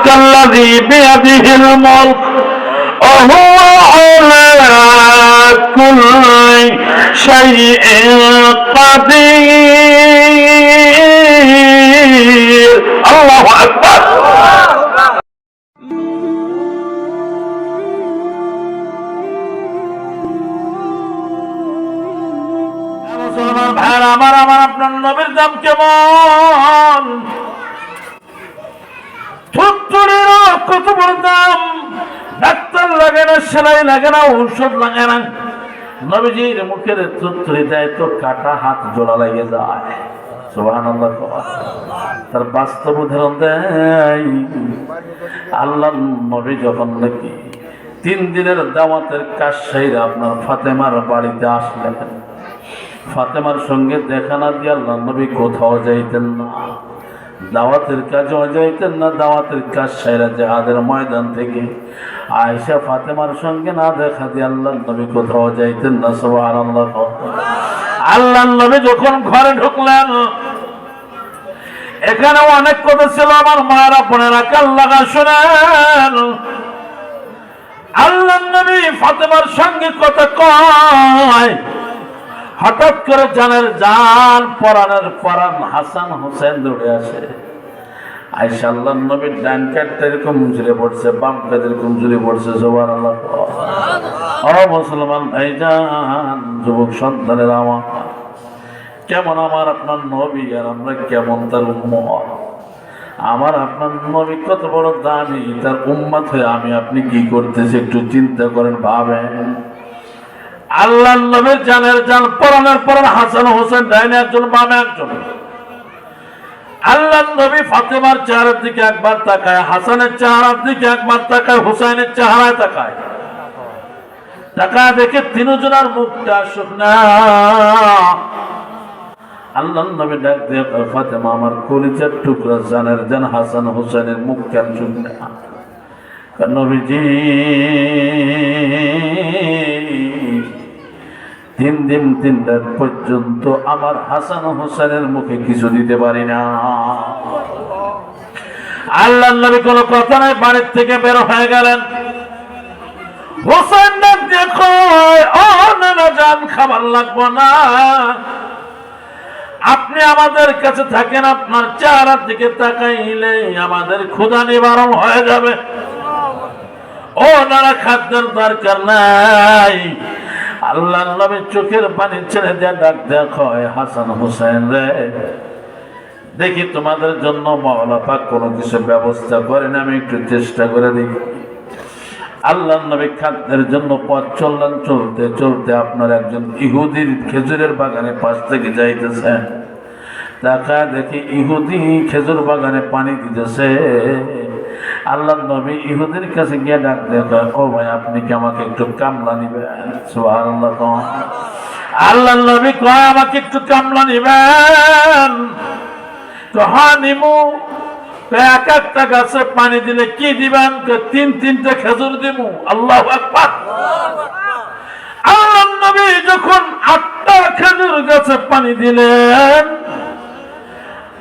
تبارك الذي بيده الملك وهو على كل شيء قدير الله أكبر মুসলমান ভাইয়ের আমার আমার আপনার নবীর দাম কেমন থুত্তুরির কত বড় দাম ডাক্তার লাগে না, সেলাই লাগে না, ঔষধ লাগে না। নবীজির মুখের থুত্তুরি দেয় তো কাটা হাত জোড়া লাগে যায়। সুবহানাল্লাহ। তার বাস্তব উদাহরণ দেয় আল্লাহ নবী যখন নাকি তিন দিনের দাওয়াতের কাজ সাইরা আপনার ফাতেমার বাড়িতে আসলেন। ফাতেমার সঙ্গে দেখা না দিয়ে আল্লাহ নবী কোথাও যাইতেন না। দাওয়াতের কাজও যাইতেন না, দাওয়াতের কাজ সাইরা জাহাদের ময়দান থেকে। আয়সা ফাতেমার সঙ্গে না দেখা দিয়ে আল্লাহ নবী কোথাও যাইতেন না সবার আল্লাহ আল্লাহ নবী যখন ঘরে ঢুকলেন, এখানে অনেক কথা ছিল, আমার মায়েরা বোনেরা কাল লাগা শোনেন। আল্লাহ নবী ফাতেমার সঙ্গে কথা কয় হঠাৎ করে জানের জান পরানের পরান হাসান হোসেন দৌড়ে আসে। আইসা আল্লাহ নবীর ডান কাঠটা এরকম ঝুলে পড়ছে, বাম কাঠ এরকম ঝুলে পড়ছে সবার আল্লাহ ও মুসলমান ভাইজান, যুবক সন্তানের আমার, কেমন আমার আপনার নবী আর আমরা কেমন তার উম্মত? আমার আপনার নবী কত বড় দামি, তার উম্মত হয়ে আমি আপনি কি করতেছি একটু চিন্তা করেন, ভাবেন। আল্লাহ নবীর জানের জান পরনের পরন হাসান হোসেন ডাইনে একজন, বামে একজন। আল্লাহ নবী ফাতেমার চেহারার দিকে একবার তাকায়, হাসানের চেহারার দিকে একবার তাকায়, হুসাইনের চেহারায় তাকায়। তাকায় দেখে তিনজনের মুখটা শুকনা। আল্লাহ নবী ডাক দিয়ে ফাতেমা, আমার কলিজার টুকরা জানের জান হাসান হোসেনের মুখ কেন শুকনা নবীজি তিন দিন তিন রাত পর্যন্ত আমার হাসান হোসেনের মুখে কিছু দিতে পারি না। আল্লাহ নবী কোনো কথা নাই বাড়ির থেকে বের হয়ে গেলেন। হোসেন কয়, ও নানা জান খাবার লাগবো না। আপনি আমাদের কাছে থাকেন আপনার চেহারার দিকে তাকাইলে আমাদের ক্ষুধা নিবারণ হয়ে যাবে। ও নারা খাদ্যের দরকার নাই। আল্লাহ নবী চোখের পানি ছেড়ে দিয়ে ডাক দেখো হাসান হোসেন রে, দেখি তোমাদের জন্য মাওলা পাক কোনো কিছু ব্যবস্থা করেন আমি একটু চেষ্টা করে দেখি। আল্লাহ নবী খাদ্যের জন্য পথ চললেন, চলতে চলতে আপনার একজন ইহুদির খেজুরের বাগানে পাশ থেকে যাইতেছেন দেখা দেখি ইহুদি খেজুর বাগানে পানি দিতেছে। আল্লাহ নবী ইহুদির কাছে গিয়ে ডাক দেখো ও ভাই, আপনি কি আমাকে একটু কামলা নিবেন? সুবহানাল্লাহ কয়। আল্লাহ নবী কয়, আমাকে একটু কামলা নিবেন। তো হ্যাঁ নিমু এক একটা গাছে পানি দিলে কি দিবেন? তিন তিনটা খেজুর দিমু। আল্লাহ আকবার। আল্লাহ নবী যখন আটটা খেজুর গাছে পানি দিলেন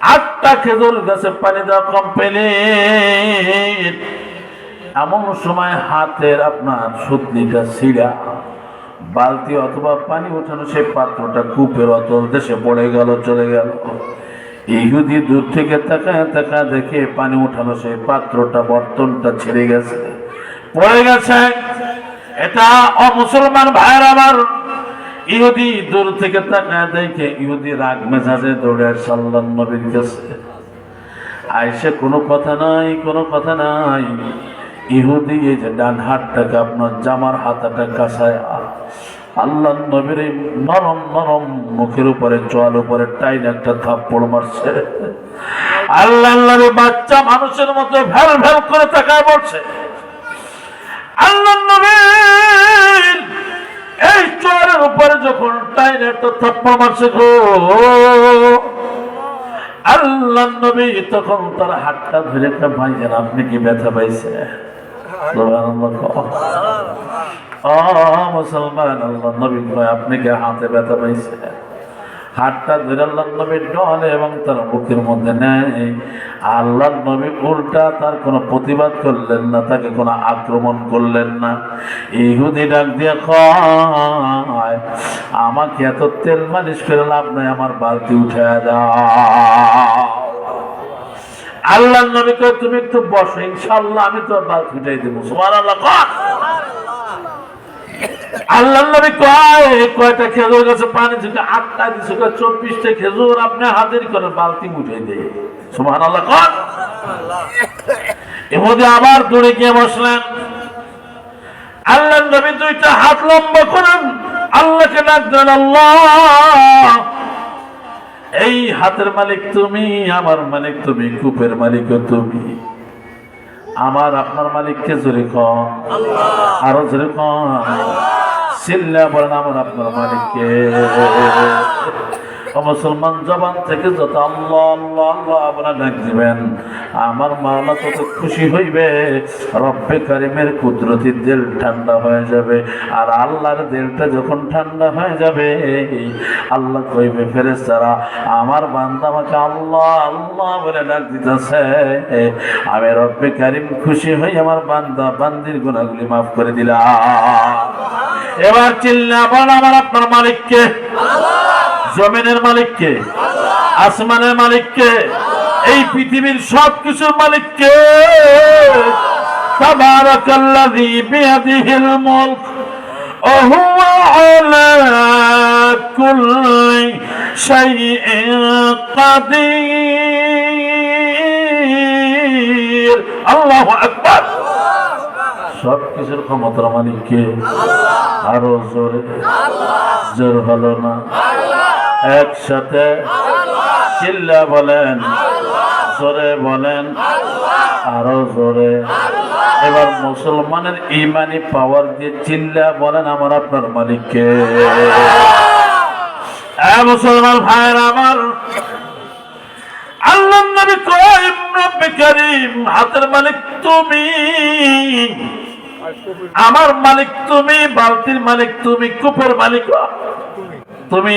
আটটা খেজুর গাছে পানি দেওয়া কমপ্লিট এমন সময় হাতের আপনার সুতলিটা ছিঁড়া। বালতি অথবা পানি ওঠানো সেই পাত্রটা কূপের অতল দেশে পড়ে গেল, চলে গেল। ইহুদি দূর থেকে তাকায় তাকায় দেখে পানি উঠানো সেই পাত্রটা বর্তনটা ছেড়ে গেছে। পড়ে গেছে, এটা অমুসলমান ভাইয়ের আমার ইহুদি দূর থেকে তাকায় দেখে ইহুদি রাগ মেজাজে দৌড়ে সাল্লাম নবীর কাছে। আইসে কোনো কথা নাই, কোনো কথা নাই। ইহুদি এই যে ডান হাতটাকে আপনার জামার হাতাটা কাছায় আল্লাহ নবীর এই নরম নরম মুখের উপরে, চোয়াল উপরে টাইন একটা থাপ্পড় মারছে। আল্লাহ নবী বাচ্চা মানুষের মতো ভ্যাল ভ্যাল করে তাকায় পড়ছে আল্লাহ উপরে যখন টাইনে একটা থাপ্পড় মারছে গো। আল্লাহ নবী তখন তার হাতটা ধরে একটা ভাইয়ের আপনি কি ব্যথা পাইছে? মুসলমান, আল্লাহ নবী কয়, আপনি কি হাতে ব্যথা পাইছে হাতটা ধরে আল্লাহ নবীর ডলে এবং তার বুকের মধ্যে নেয়। আল্লাহ নবী উল্টা তার কোনো প্রতিবাদ করলেন না, তাকে কোনো আক্রমণ করলেন না। ইহুদি ডাক দিয়ে কয়, আমাকে এত তেল মালিশ করে লাভ নাই, আমার বালতি উঠে দাও। আল্লাহ নবী কয়, তুমি একটু বসো ইনশাল্লাহ আমি তো বালতি উঠাই দেবো। সুমান আল্লাহ আল্লাহ নবী কয়, কয়টা খেজুর গাছে পানি আটটা দিছে কয়, চব্বিশটা খেজুর আপনি হাজির করে বালতি উঠে সুমান আল্লাহ কন। আবার দূরে গিয়ে বসলেন। আল্লাহ নবী দুইটা হাত লম্বা করেন। আল্লাহকে ডাক দেন, আল্লাহ, এই হাতের মালিক তুমি, আমার মালিক তুমি, কূপের মালিকও তুমি। আমার আপনার মালিককে জোরে কন। আরও জোরে কম সিল্লা বলেন আমার আপনার মালিককে। মুসলমান জবান থেকে যত আল্লাহ আল্লাহ আল্লাহ আপনারা ডাক দিবেন, আমার মাওলা তত খুশি হইবে। রব্বে কারিমের কুদরতির দিল ঠান্ডা হয়ে যাবে, আর আল্লাহর দিলটা যখন ঠান্ডা হয়ে যাবে, আল্লাহ কইবে ফেরেস্তারা আমার বান্দা আমাকে আল্লাহ আল্লাহ বলে ডাক দিতেছে। আমি রব্বে কারিম খুশি হই আমার বান্দা, বান্দির গুণাগুলি মাফ করে দিলাম। এবার চিল্লা বল আমার আপনার মালিককে। জমিনের মালিককে আসমানের মালিককে এই পৃথিবীর সব কিছুর মালিককে তাবারাকাল্লাযী বিয়াদিহিল মুলক وهو على كل شيء قدير الله أكبر সব কিছুর ক্ষমতার মালিককে আরো জোরে জোর হলো না একসাথে চিল্লা বলেন, জোরে বলেন, আরও জোরে। এবার মুসলমানের ইমানি পাওয়ার দিয়ে চিল্লা বলেন আমার আপনার মালিককে। মুসলমান ভাইয়ের আমার আল্লাহ নবী কয় রব্বে কারীম, হাতের মালিক তুমি, আমার মালিক তুমি, বালতির মালিক তুমি, কূপের মালিক। তুমি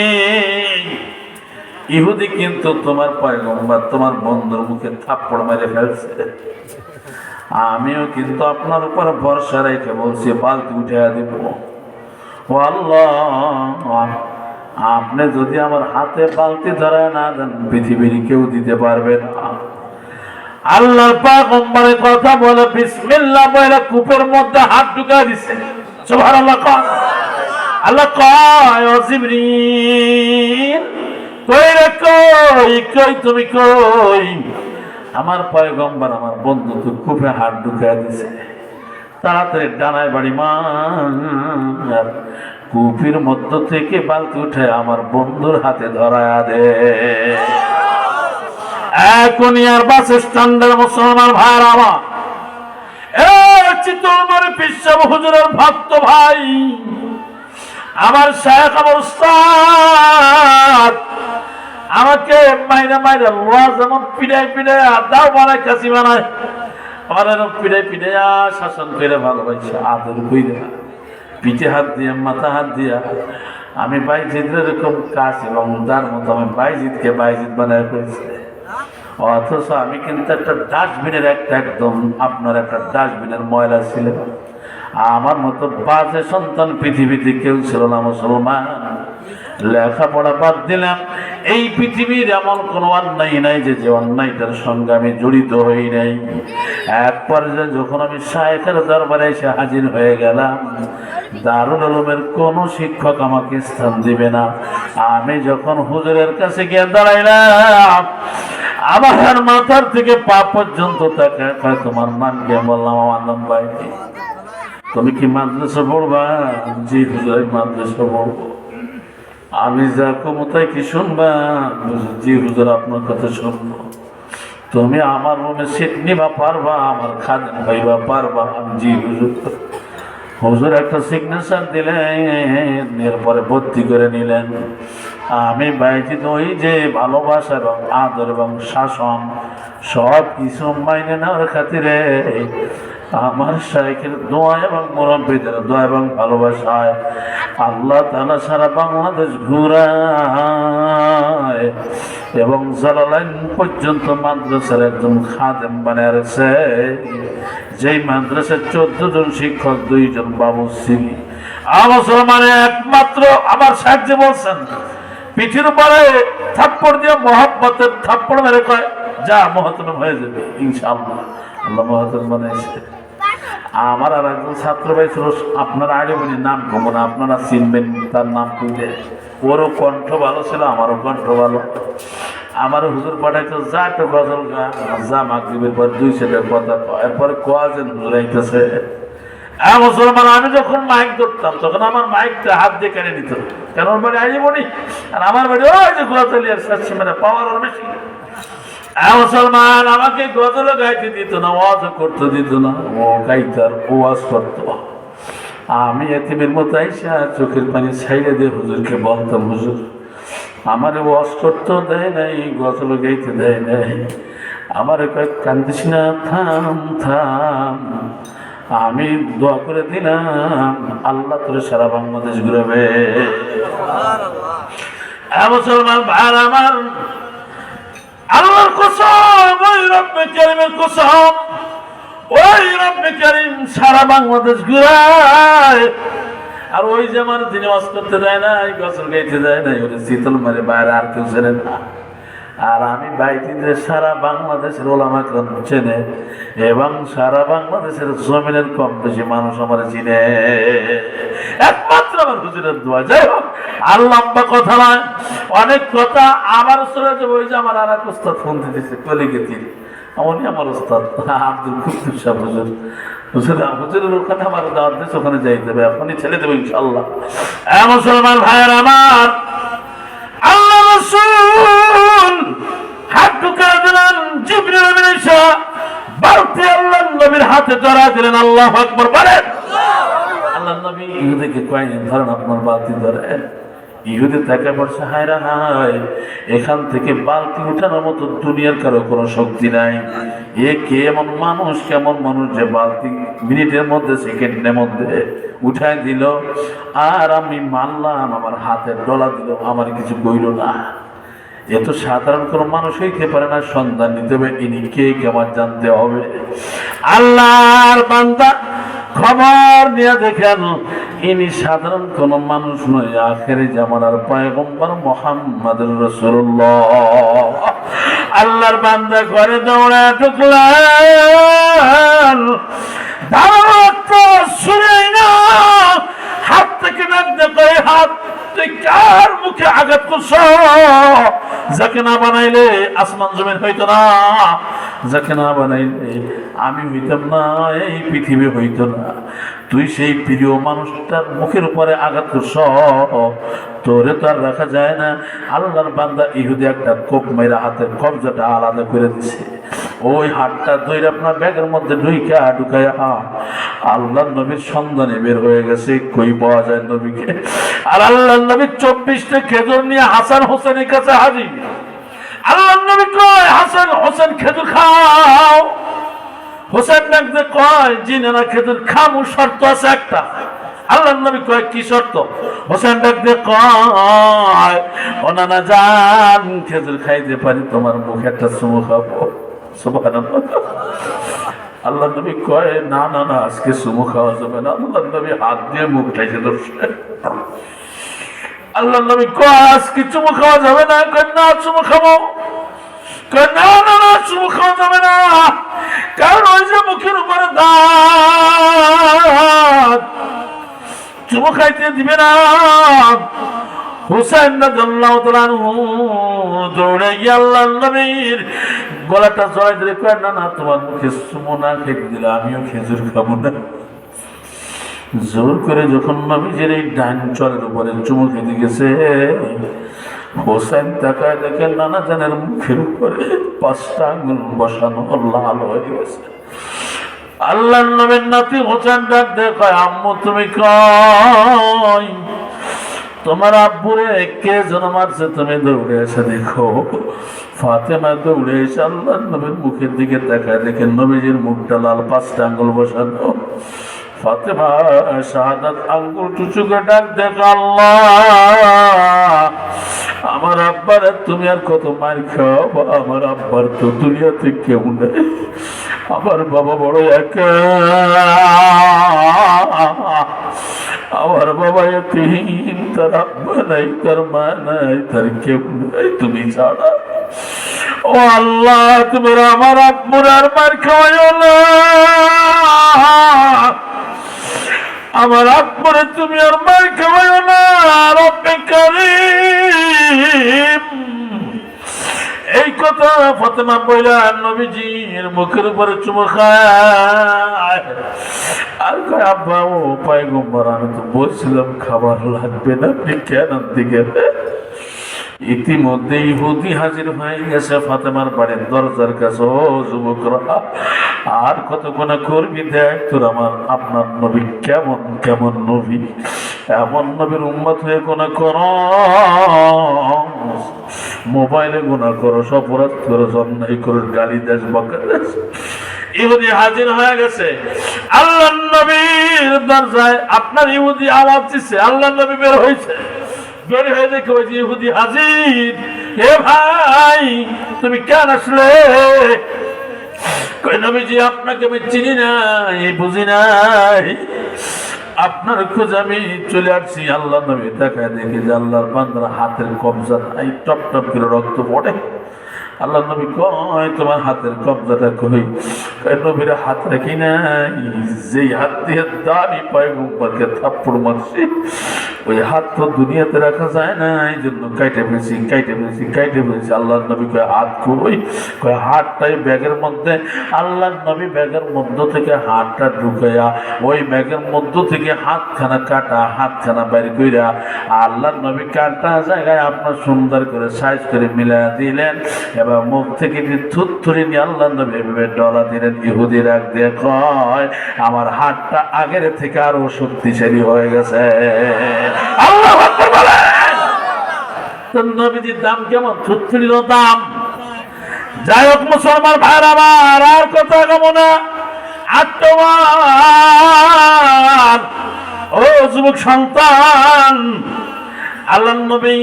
ইহুদি কিন্তু তোমার পয়গম্বর, তোমার বন্ধুর মুখে থাপ্পড় মেরে ফেলছে। আমিও কিন্তু আপনার উপর ভরসা রেখে বলছি, বালতি উঠে দিব। আল্লাহ আপনি যদি আমার হাতে বালতি ধরায় না দেন, পৃথিবীর কেউ দিতে পারবে না। আল্লাহর পাগম্বরের কথা বলে বিসমিল্লাহ বলে কূপের মধ্যে হাত ঢুকায় দিছে। সুবহানাল্লাহ আল্লাহ কয় জিবরিল, কই রে কই কই তুমি কই? আমার পয়গম্বর, আমার বন্ধু তো কূপে হাত ঢুকায় দিছে। তাড়াতাড়ি ডানায় বাড়ি মার, কূপির মধ্য থেকে বালতি উঠে আমার বন্ধুর হাতে ধরায়া দে। এখনই আর বাস স্ট্যান্ডের মুসলমান ভাইয়ের আমার। চিত্তমারে বিশ্ব হুজুরের ভক্ত ভাই। আমার শেখ আমার উস্তাদ আমাকে মাইরা মাইরা লোয়া যেমন পিড়াই পিড়াই দাও বানায় কাশি বানায় আমার এরকম পিড়াই পিড়াই শাসন করে ভালোবাসে, আদর কইরা, পিঠে হাত দিয়ে, মাথা হাত দিয়া, আমি বাইজিদের এরকম কাজ এবং তার মতো আমি বাইজিদকে বাইজিদ বানায় করেছি অথচ আমি কিন্তু একটা ডাস্টবিনের একটা একদম আপনার একটা ডাস্টবিনের ময়লা ছিলেন। আমার মতো বাজে সন্তান পৃথিবীতে কেউ ছিল না মুসলমান। লেখাপড়া বাদ দিলাম। এই পৃথিবীর এমন কোনো অন্যায় নাই যে যে অন্যায়টার সঙ্গে আমি জড়িত হই নাই। এক পর্যায়ে যখন আমি শায়েখের দরবারে এসে হাজির হয়ে গেলাম, দারুল আলমের কোনো শিক্ষক আমাকে স্থান দিবে না। আমি যখন হুজুরের কাছে গিয়ে দাঁড়াইলাম, আমার মাথার থেকে পা পর্যন্ত তাকে তোমার গিয়ে বললাম, আমার নাম বাইরে তুমি কি মাদ্রাসা পড়বা? জি হুজুর, আমি মাদ্রাসা পড়ব। আমি যা ক্ষমতায় কি শুনবা? জি হুজুর, আপনার কথা শুনব। তুমি আমার রুমে সিট নিবা, পারবা, আমার খাদেন হইবা, পারবা। আমি জি হুজুর। হুজুর, একটা সিগনেচার দিলেন এরপরে ভর্তি করে নিলেন। আমি বাইজি ওই যে ভালোবাসা এবং আদর এবং শাসন সব কিছু মাইনে নেওয়ার খাতিরে আমার শাইখের দোয়া এবং মুরব্বীদের দোয়া এবং ভালোবাসায় আল্লাহ তালা সারা বাংলাদেশ ঘুরায় এবং জালালাইন পর্যন্ত মাদ্রাসার একজন খাদেম বানিয়ে রাখছে যেই মাদ্রাসার চোদ্দ জন শিক্ষক দুইজন বাবু ছিলি মানে একমাত্র আমার সাহায্য বলছেন, পিঠির উপরে থাপ্পড় দিয়ে মহব্বতের থাপ্পড় মেরে কয়, যা মহতরম হয়ে যাবে, ইনশাআল্লাহ। আল্লাহ মহতরম বানাইছে আমার আর একজন ছাত্র ভাই ছিল আপনার আগে বলি নাম কমো না আপনারা চিনবেন তার নাম খুঁজে ওরও কণ্ঠ ভালো ছিল, আমারও কণ্ঠ ভালো। আমার হুজুর পাঠাইতো, যা একটা গজল গা যা মাগরিবের পর দুই সেটা কথা কয়। এরপরে কোয়া যে হুজুর আইতেছে হ্যাঁ মুসলমান, আমি যখন মাইক ধরতাম, তখন আমার মাইকটা হাত দিয়ে কেড়ে নিত। কেন? ওর বাড়ি আইনি বলি আর আমার বাড়ি ওই যে সাচ্ছি মানে পাওয়ার বেশি মুসলমান আমাকে গজল গাইতে দিত না ওয়াজ করতে দিত না। ও গাইতার ওয়াজ করতো। আমি এতিমের মতো আইসা চোখের পানি ছাইড়ে দিয়ে হুজুরকে বলতাম হুজুর আমার ওয়াজ করতেও দেয় নাই গজল গাইতে দেয় নাই। আমার কান্দিস না থাম থাম। আমি দোয়া করে দিলাম আল্লাহ তোর সারা বাংলাদেশ ঘুরাবে। মুসলমান ভাই আমার আল্লাহর কসম, ওই রব্বে কারিমের কসম, ওই রব্বে কারিম সারা বাংলাদেশ ঘুরায়। আর ওই যে আমার তিনি ওয়াজ করতে যায় না গছর গাইতে যায় না ওরে শীতল মারে বাইরে আর কেউ না। আর আমি বাইতিতে সারা বাংলাদেশের ওলামা ক্রাম চেনে এবং সারা বাংলাদেশের জমিনের কম বেশি মানুষ আমার চিনে। একমাত্র আমার হুজুরের দোয়া। যাই হোক, আর লম্বা কথা নয়, অনেক কথা আমার শুনে যে ওই যে আমার আর এক উস্তাদ ফোন দিতেছে কলিগেতির এমনই আমার উস্তাদ আব্দুল কুদ্দুস সাহেব হুজুর। হুজুর, হুজুরের ওখানে আমার দাওয়াত দিয়েছে, ওখানে যাই দেবে, এখনই ছেড়ে দেবে ইনশাল্লাহ মুসলমান ভাইয়ের আমার, আল্লাহ রসুল হাত ঢুকায় দিলেন জিবরিল আমিন এসে বাড়তি আল্লাহ নবীর হাতে ধরা দিলেন, আল্লাহ আকবর বলেন। আল্লাহ নবী ইহুদিকে কয়েকদিন ধরেন আপনার বালতি ধরে? ইহুদি তাকে পড়ছে হায় রা হায়, এখান থেকে বালতি উঠানোর মতো দুনিয়ার কারও কোনো শক্তি নাই। এ কে এমন মানুষ, কেমন মানুষ যে বালতি মিনিটের মধ্যে, সেকেন্ডের মধ্যে উঠায় দিল? আর আমি মানলাম, আমার হাতের ডলা দিল, আমার কিছু কইল না। এ তো সাধারণ কোনো মানুষ হইতে পারে না, সন্ধান নিতে হবে, ইনি কে, কেমন জানতে হবে। আল্লাহর বান্দা খবর নিয়ে দেখেন, ইনি সাধারণ কোন মানুষ নয়, আখেরি জামানার পয়গম্বর মোহাম্মদ রসুল্লাহ আল্লাহর বান্দা ঘরে দৌড়ে ঢুকলেন হাত থেকে দেখো হাত তুই কার মুখে আঘাত করছ? যাকে না বানাইলে আসমান জমিন হইতো না। যাকে না বানাইলে আমি হইতাম না, এই পৃথিবী হইতো না। তুই সেই প্রিয় মানুষটার মুখের উপরে আঘাত করছ। তোরে তো আর রাখা যায় না। আল্লাহর বান্দা ইহুদি একটা কোপ মেরা হাতের কবজাটা আলাদা করে দিছে। ওই হাতটা ধরে আপনার ব্যাগের মধ্যে ঢুইকা ঢুকাইয়া আল্লাহ নবীর সন্ধানে বের হয়ে গেছে। কই পাওয়া যায় নবীকে? আর আল্লাহ নবী চব্বিশটা খেজুর নিয়ে হাসান হোসেনের কাছে হাজির। আল্লাহ নবী কয়, হাসান হোসেন, খেজুর খাও। হোসেন ডাকতে কয়, জি না খেজুর খামু, শর্ত আছে একটা। আল্লাহ নবী কয়, কি শর্ত? হোসেন ডাকতে কয়, ও নানা জান, খেজুর খাইতে পারি, তোমার মুখে একটা চুমু খাব। আল্লাহ নবী কয়, না না না, আজকে চুমু খাওয়া যাবে না। আল্লাহ নবী হাত দিয়ে মুখ ঢেকে ধরছে। আল্লাহ নবী কয়, আজকে চুমু খাওয়া যাবে না। কয়, না, চুমু খাব। কয়, না না না, চুমু খাইতে দিবে না। আনহু দৌড়ে গিয়ে আল্লাহর নবীর গলাটা জড়াই ধরে কয়, না না, তোমার মুখে চুমু না খেতে দিলে আমিও খেজুর খাব না। জোর করে যখন নবীজের এই ডান চলের উপরে চুমু খেতে গেছে হোসেন তাকায় দেখে নানা জানের মুখের উপরে পাঁচটা আঙুল বসানো লাল হয়ে গেছে। আল্লাহ নবীর নাতি হোসেন ডাক দেখায় আম্মু, তুমি কই? তোমার আব্বুরে কে জন মারছে তুমি দৌড়ে এসে দেখো। ফাতেমা দৌড়ে এসে আল্লাহ নবীর মুখের দিকে তাকায় দেখে নবীজির মুখটা লাল, পাঁচটা আঙ্গুল বসানো। ফাতেমা শাহাদাত আঙ্গুল টুচুকে ডাক দেখ আল্লাহ আমার আব্বার তুমি আর কত মার খাও? আমার আব্বার তো দুনিয়াতে কেউ নেই। আমার বাবা বড় একা। আমার বাবা এতিম, তার আব্বা নাই, তার মা নাই, তার কেউ নাই, তুমি ছাড়া। ও আল্লাহ, তুমি আমার আব্বুর আর মার খাওয়াইও না। আমার আব্বুরে তুমি আর মার খাওয়াইও না। রব্বে ফতেমা বইলা নবীজির মুখের উপরে চুমো খায়। আর কয়, আব্বা, ও আমি তো বলছিলাম খাবার লাগবে না, আপনি কেন দিকে? ইতিমধ্যে ইহুদি হাজির হয়ে গেছে ফাতেমার বাড়ির দরজার কাছে। ও যুবকরা আর কত গুণা করবি দেখ তোর আমার, আপনার নবী কেমন কেমন নবী? এমন নবীর উম্মত হয়ে গুণা কর। মোবাইলে গুণা করো অপরাধ করো অন্যায় করো, গালি দেশ, বকা দেশ। ইহুদি হাজির হয়ে গেছে। আল্লাহ নবীর দরজায় আপনার ইহুদি আওয়াজ দিচ্ছে আল্লাহ নবী বের হয়েছে বের হয়ে দেখে ওই ইহুদি হাজির। হে ভাই, তুমি কেন আসলে? নবীজি, আপনাকে আমি চিনি নাই, বুঝি নাই। আপনার খোঁজ আমি চলে আসছি। আল্লাহ নবী দেখায় দেখি যে আল্লাহর বান্দার হাতের কবজা এই টপ টপ করে রক্ত পড়ে। আল্লাহ নবী কয়, তোমার হাতের কবজাটা কই? নবীর হাত রাখি নাই। যেই হাত দিয়ে দামি পয়গম্বরকে থাপ্পড় মারছি, ওই হাত তো দুনিয়াতে রাখা যায় না এই জন্য কাইটে ফেলছি কাইটে ফেলছি কাইটে ফেলছি। আল্লাহ নবী কয়, হাত কই? কয়, হাতটাই ব্যাগের মধ্যে। আল্লাহ নবী ব্যাগের মধ্য থেকে হাতটা ঢুকাইয়া ওই ব্যাগের মধ্য থেকে হাতখানা কাটা, হাতখানা বাইর কইরা আল্লাহ নবী কাটা জায়গায় আপনার সুন্দর করে সাইজ করে মিলাই দিলেন। এবার মুখ থেকে থুত্থুরি নিয়ে আল্লাহ নবী এভাবে ডলা দিলেন, ইহুদি রাখ দিয়ে কয়, আমার হাতটা আগের থেকে আরও শক্তিশালী হয়ে গেছে। আল্লাহ নবীজির দাম কেমন? থুত্থুরির দাম। যাই হোক, মুসলমান ভাইর আমার আর কথা কম না আত্মমান ও যুবক সন্তান আল্লাহ নবী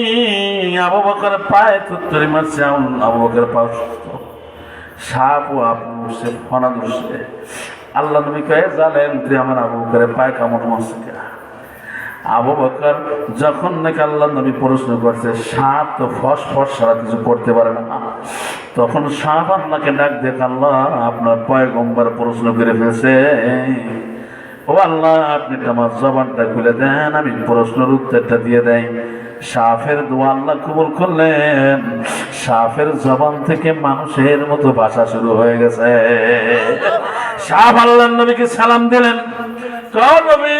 আবু পায়ে তুত্তরি মারছে আবু বকর পা সুস্থ। সাপ ও আপু উঠছে ফনা ধরছে। আল্লাহ নবী কয়ে জালেন তুই আমার আবু পায়ে কামড় মারছে? আবু বকর যখন নাকি আল্লাহ নবী প্রশ্ন করছে, সাপ তো ফস ফস সারা কিছু করতে পারে না। তখন সাপ আল্লাহকে ডাক দেখ আল্লাহ, আপনার পয়গম্বর প্রশ্ন করে ফেলছে। ও আল্লাহ আপনি আমার জবানটা খুলে দেন আমি প্রশ্নের উত্তরটা দিয়ে দেয় সাফের দোয়া আল্লাহ কবুল করলেন। সাফের জবান থেকে মানুষের মতো ভাষা শুরু হয়ে গেছে। সাফ আল্লাহ নবীকে সালাম দিলেন। নবী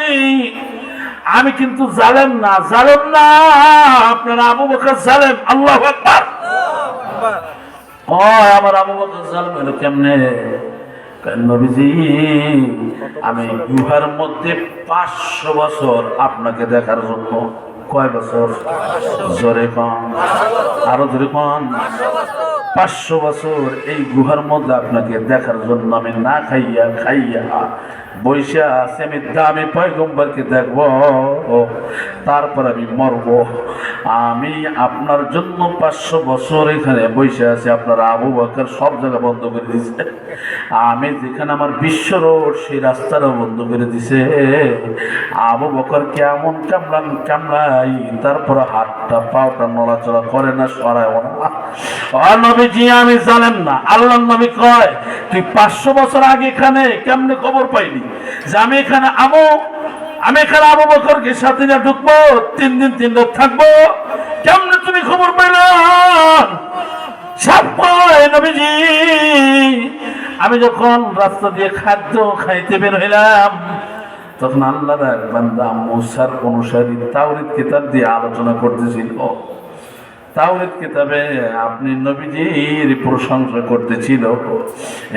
আমি কিন্তু জালেম না জালেম না। আপনার আবু বকর জালেম আল্লাহ আকবার। আমার আবু বকর জালেম হলো কেমনে? নবীজি, আমি গুহার মধ্যে পাঁচশো বছর আপনাকে দেখার জন্য। কয় বছর? জোরে কম আরও জোরে পান পাঁচশো বছর এই গুহার মধ্যে আপনাকে দেখার জন্য আমি না খাইয়া খাইয়া বৈশা আছি, আমি দামি পয়গম্বরকে দেখব, তারপর আমি মরব। আমি আপনার জন্য পাঁচশো বছর এখানে বৈশা আছি, আপনার আবু বকর সব জায়গা বন্ধ করে দিছে আমি যেখানে আমার বিশ্ব রোড, সেই রাস্তাটাও বন্ধ করে দিছে আবু বকর কেমন কামড়ান, কামড়াই, তারপর হাতটা পাওটা নড়াচড়া করে না সরায় নবীজি, আমি জানেন না আল্লাহ নবী কয়, তুই পাঁচশো বছর আগে এখানে কেমনে খবর পাইনি যে আমি এখানে আমো, আমি এখানে আবু বকরকে সাথে নিয়ে ঢুকবো, তিন দিন তিন রাত থাকব। কেমনে তুমি খবর নবীজি। আমি যখন রাস্তা দিয়ে খাদ্য খাইতে বের হইলাম, তখন আল্লাহর এক বান্দা মুসার অনুসারী তাওরিত কিতাব দিয়ে আলোচনা করতেছিল। তাওরাত কিতাবে আপনি নবীজির প্রশংসা করতেছিল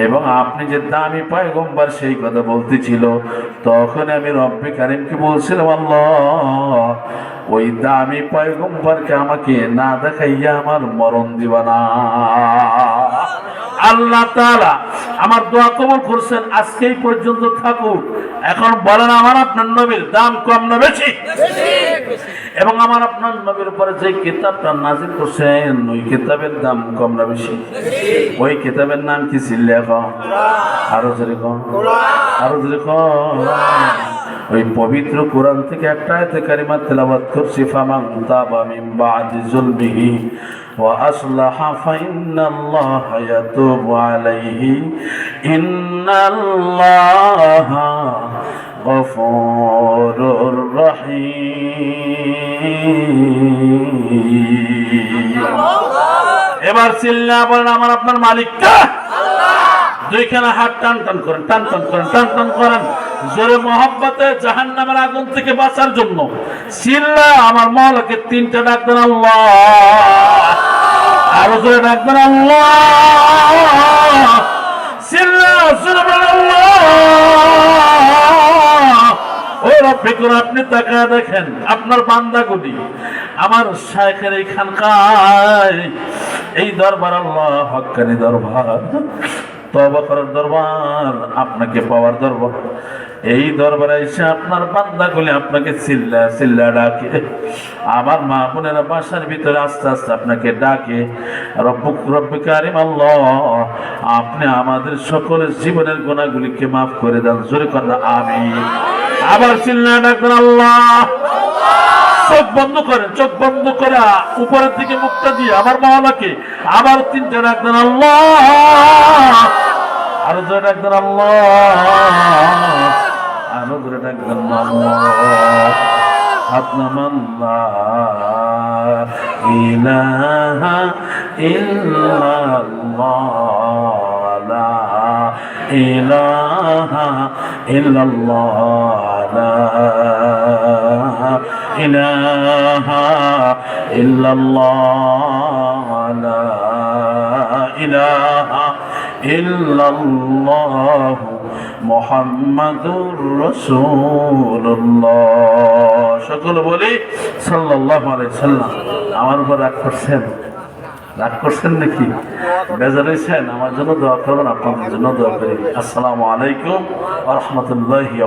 এবং আপনি যে দামি পয়গম্বর সেই কথা বলতেছিল, তখন আমি রব্বি কারিমকে বলছিলাম, আল্লাহ, ওই দামি পয়গম্বরকে আমাকে না দেখাইয়া আমার মরণ দিবা না। আল্লাহ তাআলা আমার দোয়া কবুল করছেন, আজকেই পর্যন্ত থাকুক। এখন বলেন আমার আপনার নবীর দাম কম না বেশি। এবং আমার আপনার নবীর উপরে যে কিতাবটা নাজিল করছেন, ওই কিতাবের দাম কম না বেশি? ওই কিতাবের নাম কি ছিল আরও জোরে কম আরও কম ওই পবিত্র কোরআন থেকে একটা আয়াতে কারিমা তেলাওয়াত করছি, ফামান তাবা বাদি গফুরুর রহিম। এবার চিল্লা বলেন, আমার আপনার মালিক কে? দুইখানে হাত টান টান করেন, টান টান করেন, টান টান করেন। জোরে মোহাব্বতে জাহান নামের আগুন থেকে বাঁচার জন্য চিল্লা আমার মহলাকে তিনটা ডাক দেন, আল্লাহ। আরও জোরে ডাক দেন, আল্লাহ। চিল্লা জোরে আল্লাহ। ও রব্বি আপনি তাকায় দেখেন, আপনার বান্দাগুলি, আমার শায়খের এই খানকায় এই দরবার, আল্লাহ হক্কানি দরবার তবা দরবার, আপনাকে পাওয়ার দরবার। এই দরবারে এসে আপনার বান্দাগুলি আপনাকে চিল্লা চিল্লা ডাকে। আমার মা বোনেরা বাসার ভিতরে আস্তে আস্তে আপনাকে ডাকে, রব্বুক, রব্বি কারিম, আল্লাহ, আপনি আমাদের সকলের জীবনের গুণাগুলিকে মাফ করে দেন। জোরে কথা আমি আবার চিল্লা ডাকবেন, আল্লাহ। চোখ বন্ধ করেন, চোখ বন্ধ করে উপরের দিকে মুখটা দিয়ে আমার মহলাকে আবার তিনটে ডাকবেন, আল্লাহ। আরও জোরে ডাকবেন, আল্লাহ। আরও জোরে ডাকবেন, আল্লাহ। হাত নামান লা ইলাহা ইল্লাল্লাহ। লা ইলাহা ইল্লাল্লাহ, লা ইলাহা ইল্লাল্লাহ লা ইলাহা ইল্লাল্লাহ মোহাম্মদুর রসুল্লাহ সকল বলি সাল্লাল্লাহু আলাইহি সাল্লাম। আমার উপর রাগ করছেন? রাগ করছেন নাকি? বেজার হয়েছেন? আমার জন্য দোয়া করবেন আপনাদের জন্য দোয়া করি। আসসালামু আলাইকুম ওয়া রাহমাতুল্লাহি